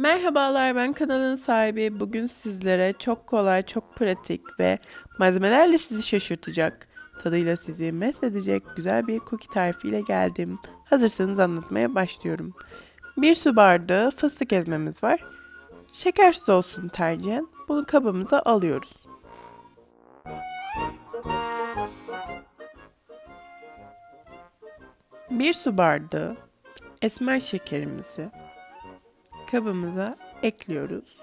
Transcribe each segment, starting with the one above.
Merhabalar ben kanalın sahibi. Bugün sizlere çok kolay, çok pratik ve malzemelerle sizi şaşırtacak, tadıyla sizi mest edecek güzel bir cookie tarifiyle geldim. Hazırsanız anlatmaya başlıyorum. Bir su bardağı fıstık ezmemiz var. Şekersiz olsun tercihen. Bunu kabımıza alıyoruz. Bir su bardağı esmer şekerimizi kabımıza ekliyoruz.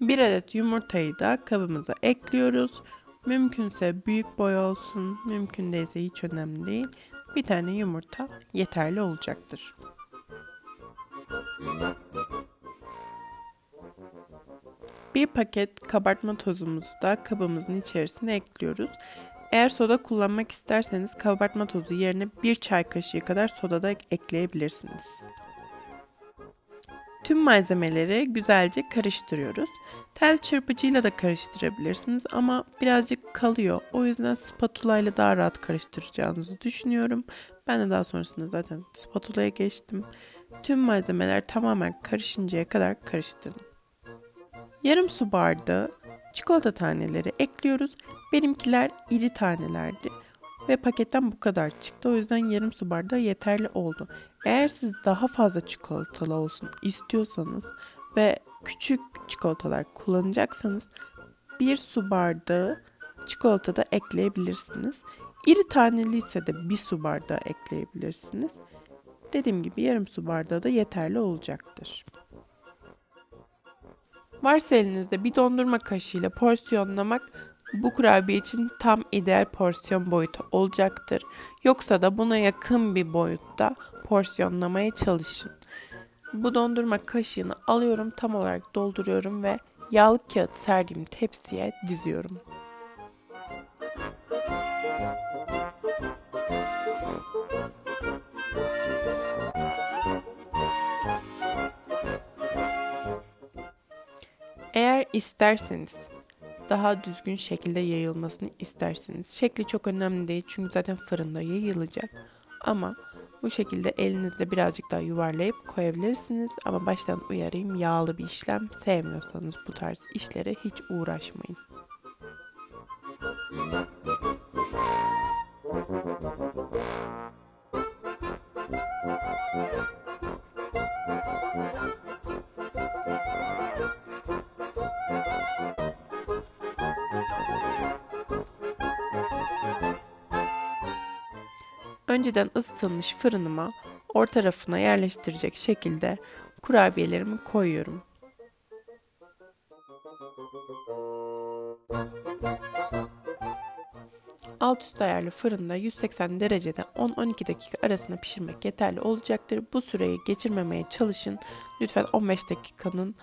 Bir adet yumurtayı da kabımıza ekliyoruz. Mümkünse büyük boy olsun, mümkün değilse hiç önemli değil. Bir tane yumurta yeterli olacaktır. Bir paket kabartma tozumuzu da kabımızın içerisine ekliyoruz. Eğer soda kullanmak isterseniz kabartma tozu yerine bir çay kaşığı kadar soda da ekleyebilirsiniz. Tüm malzemeleri güzelce karıştırıyoruz. Tel çırpıcıyla da karıştırabilirsiniz ama birazcık kalıyor. O yüzden spatula ile daha rahat karıştıracağınızı düşünüyorum. Ben de daha sonrasında zaten spatula'ya geçtim. Tüm malzemeler tamamen karışıncaya kadar karıştırın. Yarım su bardağı çikolata taneleri ekliyoruz. Benimkiler iri tanelerdi ve paketten bu kadar çıktı. O yüzden yarım su bardağı yeterli oldu. Eğer siz daha fazla çikolatalı olsun istiyorsanız ve küçük çikolatalar kullanacaksanız bir su bardağı çikolata da ekleyebilirsiniz. İri taneli ise de bir su bardağı ekleyebilirsiniz. Dediğim gibi yarım su bardağı da yeterli olacaktır. Varsa elinizde bir dondurma kaşığıyla porsiyonlamak bu kurabiye için tam ideal porsiyon boyutu olacaktır. Yoksa da buna yakın bir boyutta porsiyonlamaya çalışın. Bu dondurma kaşığını alıyorum, tam olarak dolduruyorum ve yağlı kağıt serdiğim tepsiye diziyorum. Eğer isterseniz daha düzgün şekilde yayılmasını isterseniz. Şekli çok önemli değil çünkü zaten fırında yayılacak. Ama bu şekilde elinizle birazcık daha yuvarlayıp koyabilirsiniz. Ama baştan uyarayım yağlı bir işlem sevmiyorsanız bu tarz işlere hiç uğraşmayın. Önceden ısıtılmış fırınıma orta tarafına yerleştirecek şekilde kurabiyelerimi koyuyorum. Alt üst ayarlı fırında 180 derecede 10-12 dakika arasında pişirmek yeterli olacaktır. Bu süreyi geçirmemeye çalışın. Lütfen 15 dakikanın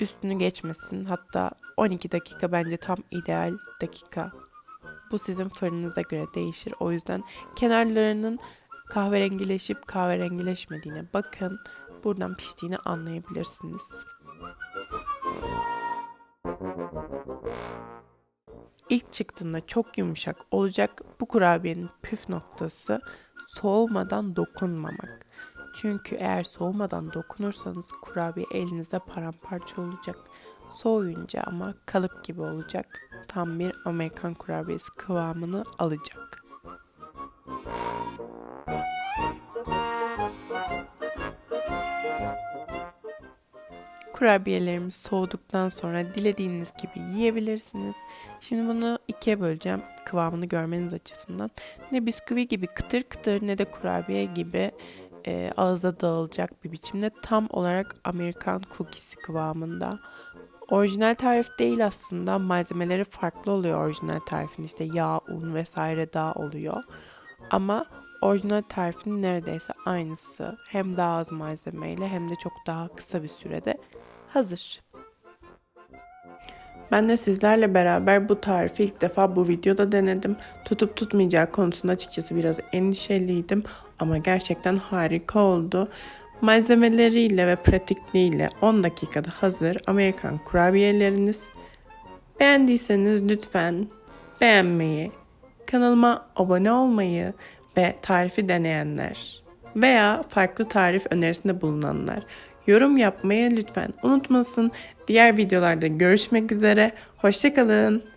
üstünü geçmesin. Hatta 12 dakika bence tam ideal dakika bu sizin fırınınıza göre değişir. O yüzden kenarlarının kahverengileşip kahverengileşmediğine bakın. Buradan piştiğini anlayabilirsiniz. İlk çıktığında çok yumuşak olacak. Bu kurabiyenin püf noktası soğumadan dokunmamak. Çünkü eğer soğumadan dokunursanız kurabiye elinizde paramparça olacak. Soğuyunca ama kalıp gibi olacak. Tam bir Amerikan kurabiyesi kıvamını alacak. Kurabiyelerimiz soğuduktan sonra dilediğiniz gibi yiyebilirsiniz. Şimdi bunu ikiye böleceğim kıvamını görmeniz açısından. Ne bisküvi gibi kıtır kıtır ne de kurabiye gibi e, ağızda dağılacak bir biçimde tam olarak Amerikan cookiesi kıvamında. Orijinal tarif değil aslında malzemeleri farklı oluyor orijinal tarifin işte yağ, un vesaire daha oluyor. Ama orijinal tarifin neredeyse aynısı. Hem daha az malzemeyle hem de çok daha kısa bir sürede hazır. Ben de sizlerle beraber bu tarifi ilk defa bu videoda denedim. Tutup tutmayacağı konusunda açıkçası biraz endişeliydim ama gerçekten harika oldu. Malzemeleriyle ve pratikliğiyle 10 dakikada hazır Amerikan kurabiyeleriniz. Beğendiyseniz lütfen beğenmeyi, Kanalıma abone olmayı ve tarifi deneyenler veya farklı tarif önerisinde bulunanlar yorum yapmayı lütfen unutmasın. Diğer videolarda görüşmek üzere. Hoşçakalın.